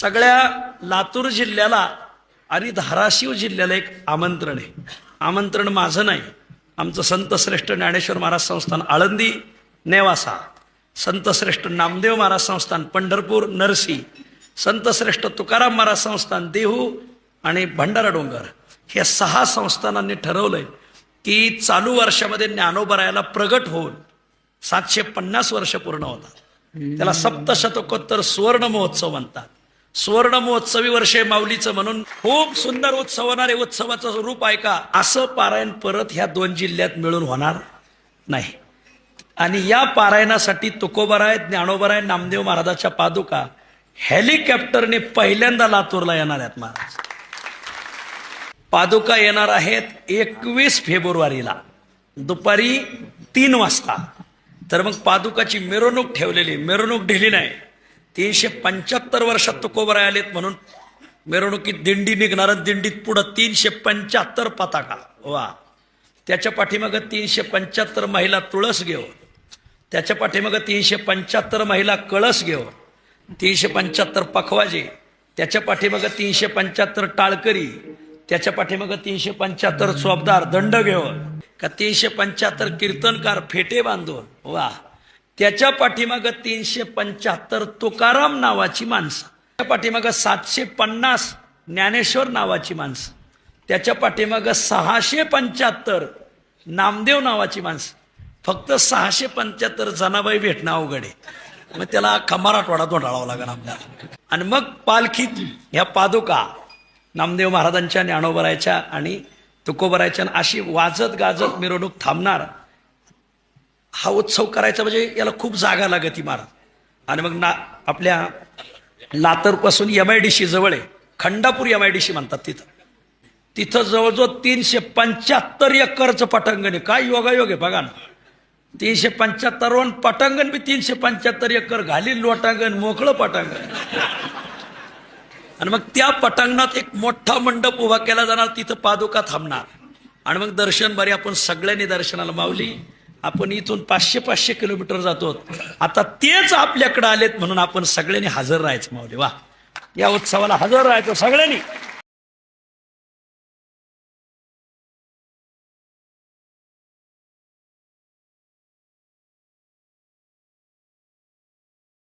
सगळ्या लातूर जिल्ह्याला आणि धाराशिव जिल्ह्याला एक आमंत्रण आहे. आमंत्रण माझं नाही. आमचं संत श्रेष्ठ ज्ञानेश्वर महाराज संस्थान आळंदी नेवासा संत श्रेष्ठ नामदेव महाराज संस्थान पंढरपूर नरसी संतश्रेष्ठ तुकाराम महाराज संस्थान देहू आणि भंडारा डोंगर ह्या सहा संस्थानांनी ठरवलंय की चालू वर्षामध्ये ज्ञानोबरायाला प्रगट होऊन सातशे पन्नास वर्ष पूर्ण होतात. त्याला सप्तशतकोत्तर सुवर्ण महोत्सव म्हणतात. सुवर्ण महोत्सवी वर्षे माऊलीचं म्हणून खूप सुंदर उत्सव होणारे उत्सवाचं रूप आहे का असं पारायण परत ह्या दोन जिल्ह्यात मिळून होणार नाही. आणि या पारायणासाठी तुकोबराय ज्ञानोबराय नामदेव महाराजाच्या पादुका हेलिकॉप्टरने पहिल्यांदा लातूरला येणार आहेत महाराज. पादुका येणार आहेत एकवीस फेब्रुवारीला. दुपारी तीन वाजता. तर मग पादुकाची मिरवणूक ठेवलेली मिरवणूक ढिली नाही. तीनशे पंच्याहत्तर वर्षात तुकोबराय आलेत म्हणून मिरवणुकीत दिंडी निघणार दिंडीत पुढं तीनशे पंच्याहत्तर पताका. वा. त्याच्या पाठीमागं तीनशे पंच्याहत्तर महिला तुळस घेऊन त्याच्या पाठीमागं तीनशे पंच्याहत्तर महिला कळस घेऊन तीनशे पंच्याहत्तर पखवाजे त्याच्या पाठीमागं तीनशे पंच्याहत्तर टाळकरी त्याच्या पाठीमागं तीनशे पंच्याहत्तर चोपदार दंड घेऊन का तीनशे पंच्याहत्तर कीर्तनकार फेटे बांधून. वा. त्याच्या पाठीमागं तीनशे पंच्याहत्तर तुकाराम नावाची माणसं. त्या पाठीमागं सातशे पन्नास ज्ञानेश्वर नावाची माणसं. त्याच्या पाठीमागं सहाशे पंच्याहत्तर नामदेव नावाची माणसं. फक्त सहाशे पंच्याहत्तर जनाबाई भेटणं अवघड आहे. मग त्याला खमाराटवाडा तोंडाळावा लागेल आपल्याला. आणि मग पालखीत ह्या पादुका नामदेव महाराजांच्या ज्ञानोबरायच्या आणि तुकोबरायच्या अशी वाजत गाजत मिरवणूक थांबणार. हा उत्सव करायचा म्हणजे याला खूप जागा लागत ती महाराज. आणि मग ना आपल्या लातूरपासून एम आय डी सी जवळ आहे. Khandapur M I D C म्हणतात तिथं. तिथं जवळजवळ तीनशे पंच्याहत्तर एकरचं पटांगण आहे. काय योगायोग आहे बघा ना. तीनशे पंच्याहत्तर वन पटांगण बी तीनशे पंच्याहत्तर एकर घालील लोटांगण मोकळं पटांगण. आणि मग त्या पटांगणात एक मोठा मंडप उभा केला जाणार तिथं पादुका थांबणार. आणि मग दर्शन बरे आपण सगळ्यांनी दर्शनाला मावली आपण इथून पाचशे पाचशे किलोमीटर जातो. आता तेच आपल्याकडे आलेत म्हणून आपण सगळ्यांनी हजर राहायचं माऊली वा. या उत्सवाला हजर राहायचं सगळ्यांनी.